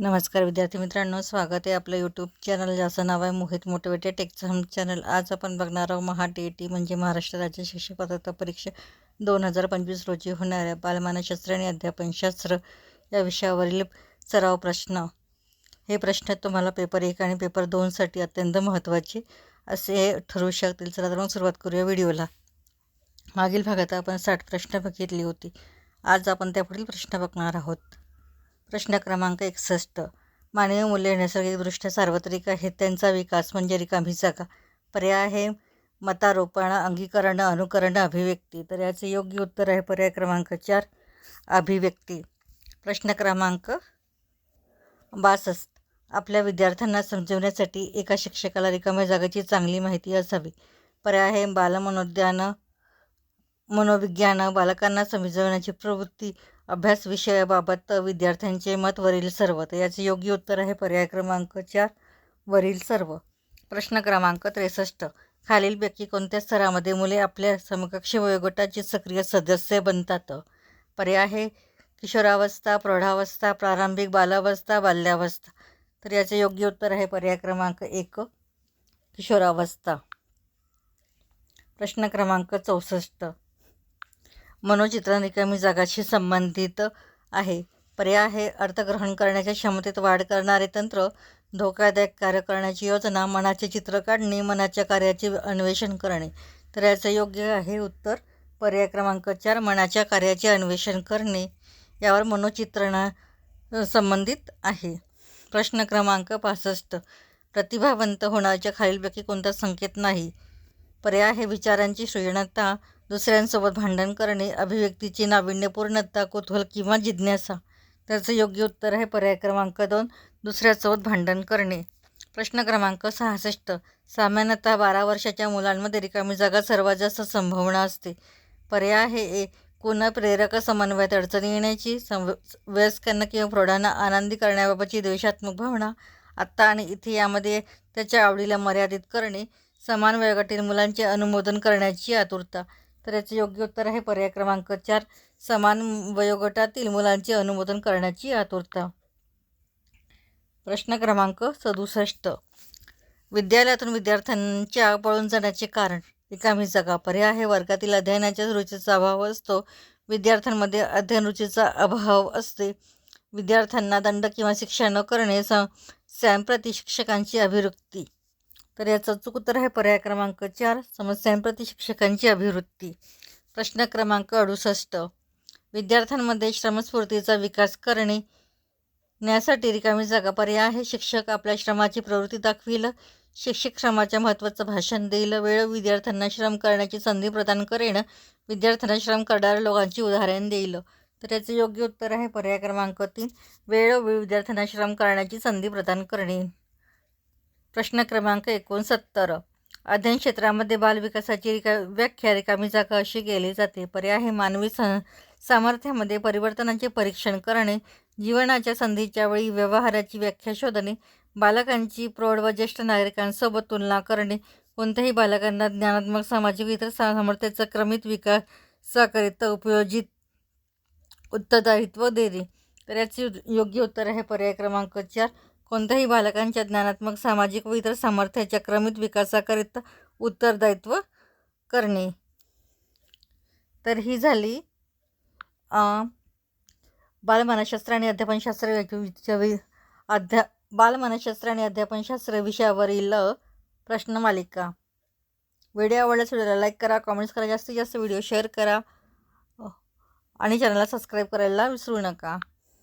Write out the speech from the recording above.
नमस्कार विद्यार्थी मित्रांनो स्वागत आहे आपलं यूट्यूब चॅनल ज्याचं नाव आहे मोहित मोटिवेटेड टेक्झाम चॅनल आज आपण बघणार आहोत महा टी टी म्हणजे महाराष्ट्र राज्य शिक्षक पात्रता परीक्षा दोन हजार पंचवीस रोजी होणाऱ्या बालमानशास्त्र आणि अध्यापनशास्त्र या विषयावरील सराव प्रश्न. हे प्रश्न तुम्हाला पेपर एक आणि पेपर दोनसाठी अत्यंत महत्त्वाचे असे ठरू शकतील. चला तर मग सुरुवात करूया व्हिडिओला मागील भागात आपण साठ प्रश्न बघितली होती. आज आपण त्यापुढील प्रश्न बघणार आहोत. प्रश्न क्रमांक एकसष्ट. मानवी मूल्य नैसर्गिकदृष्ट्या सार्वत्रिक आहेत त्यांचा विकास म्हणजे रिकामी जागा पर्याय आहे मतारोपण अंगीकरण अनुकरण अभिव्यक्ती. तर याचे योग्य उत्तर आहे पर्याय क्रमांक चार अभिव्यक्ती. प्रश्न क्रमांक बासष्ट. आपल्या विद्यार्थ्यांना समजवण्यासाठी एका शिक्षकाला रिकाम्या जागेची चांगली माहिती असावी. पर्याय आहे बालमनोद्यान मनोविज्ञान बालकांना समजवण्याची प्रवृत्ती अभ्यास विषयाबाबत विद्यार्थ्यांचे मत वरील सर्व. तर याचे योग्य उत्तर आहे पर्याय क्रमांक चार वरील सर्व. प्रश्न क्रमांक त्रेसष्ट. खालीलपैकी कोणत्या स्तरामध्ये मुले आपल्या समकक्ष वयोगटाचे सक्रिय सदस्य बनतात? पर्याय आहे किशोरावस्था प्रौढावस्था प्रारंभिक बालावस्था बाल्यावस्था. तर याचे योग्य उत्तर आहे पर्याय क्रमांक एक किशोरावस्था. प्रश्न क्रमांक चौसष्ट. मनोचित्र रिकामी जागाशी संबंधित आहे? पर्याय आहे अर्थग्रहण करण्याच्या क्षमतेत वाढ करणारे तंत्र धोकादायक कार्य करण्याची योजना मनाचे चित्र काढणे मनाच्या कार्याचे अन्वेषण करणे. तर याचं योग्य आहे उत्तर. पर्याय क्रमांक चार मनाच्या कार्याचे अन्वेषण करणे. यावर मनोचित्रणा संबंधित आहे. प्रश्न क्रमांक पासष्ट प्रतिभावंत होण्याच्या खालीलपैकी कोणता संकेत नाही? पर्याय हे विचारांची सृजनता दुसऱ्यांसोबत भांडण करणे अभिव्यक्तीची नाविन्यपूर्णता कुतूहल किंवा जिज्ञासा. त्याचं योग्य उत्तर आहे पर्याय क्रमांक दोन दुसऱ्यासोबत भांडण करणे. प्रश्न क्रमांक सहासष्ट सामान्यतः बारा वर्षाच्या मुलांमध्ये रिकामी जागा सर्वात जास्त संभावना असते. पर्याय आहे ए प्रेरक समन्वयात अडचणी येण्याची सं वयस्कांना किंवा प्रौढांना आनंदी करण्याबाबतची द्वेषात्मक भावना. आत्ता आणि इथे यामध्ये त्याच्या आवडीला मर्यादित करणे समान वयोगटातील मुलांचे अनुमोदन करण्याची आतुरता. तर याचे योग्य उत्तर आहे पर्याय क्रमांक चार. समान वयोगटातील मुलांचे अनुमोदन करण्याची आतुरता. प्रश्न क्रमांक सदुसष्ट. विद्यालयातून विद्यार्थ्यांच्या पळून जाण्याचे कारण. रिकामी जागा. पर्याय आहे. वर्गातील अध्ययनाच्या रुचीचा अभाव असतो. विद्यार्थ्यांमध्ये अध्ययन रुचीचा अभाव असते. विद्यार्थ्यांना दंड किंवा शिक्षा न करणे स सॅमप्रती शिक्षकांची अभिवृत्ती. तर याचं चूक उत्तर आहे पर्याय क्रमांक चार समस्यांप्रती शिक्षकांची अभिवृत्ती. प्रश्न क्रमांक अडुसष्ट. विद्यार्थ्यांमध्ये श्रमस्फूर्तीचा विकास करणे न्यासाठी रिकामी जागा पर्याय आहे. शिक्षक आपल्या श्रमाची प्रवृत्ती दाखविल शिक्षक श्रमाच्या महत्त्वाचं भाषण देईल वेळ विद्यार्थ्यांना श्रम करण्याची संधी प्रदान करेन विद्यार्थ्यांना श्रम करणाऱ्या लोकांची उदाहरण देईल. तर याचे योग्य उत्तर आहे पर्याय क्रमांक तीन वेळ विद्यार्थ्यांना श्रम करण्याची संधी प्रदान करणे. प्रश्न क्रमांक एकोणसत्तर. अध्ययन क्षेत्रामध्ये बालविकासाची रिका व्याख्या रिकामी जागा अशी केली जाते. पर्याय हे मानवी स सामर्थ्यामध्ये परिवर्तनाचे परीक्षण करणे जीवनाच्या संधीच्या वेळी व्यवहाराची व्याख्या शोधणे बालकांची प्रौढ व ज्येष्ठ नागरिकांसोबत तुलना करणे कोणत्याही बालकांना ज्ञानात्मक सामाजिक इतर सामर्थ्याचा क्रमित विकासाकरिता उपयोजित उत्तरदायित्व देणे. तर याचे योग्य उत्तर आहे पर्याय क्रमांक चार. कोणत्याही बालकांच्या ज्ञानात्मक सामाजिक व इतर सामर्थ्याच्या क्रमित विकासाकरिता उत्तरदायित्व करणे. तर ही झाली बालमानसशास्त्र आणि अध्यापनशास्त्र अध्या बालमानसशास्त्र आणि अध्यापनशास्त्र विषयावरील प्रश्नमालिका. व्हिडिओ आवडल्यास व्हिडिओला लाईक करा कॉमेंट्स करा जास्तीत जास्त व्हिडिओ शेअर करा आणि चॅनलला सबस्क्राईब करायला विसरू नका.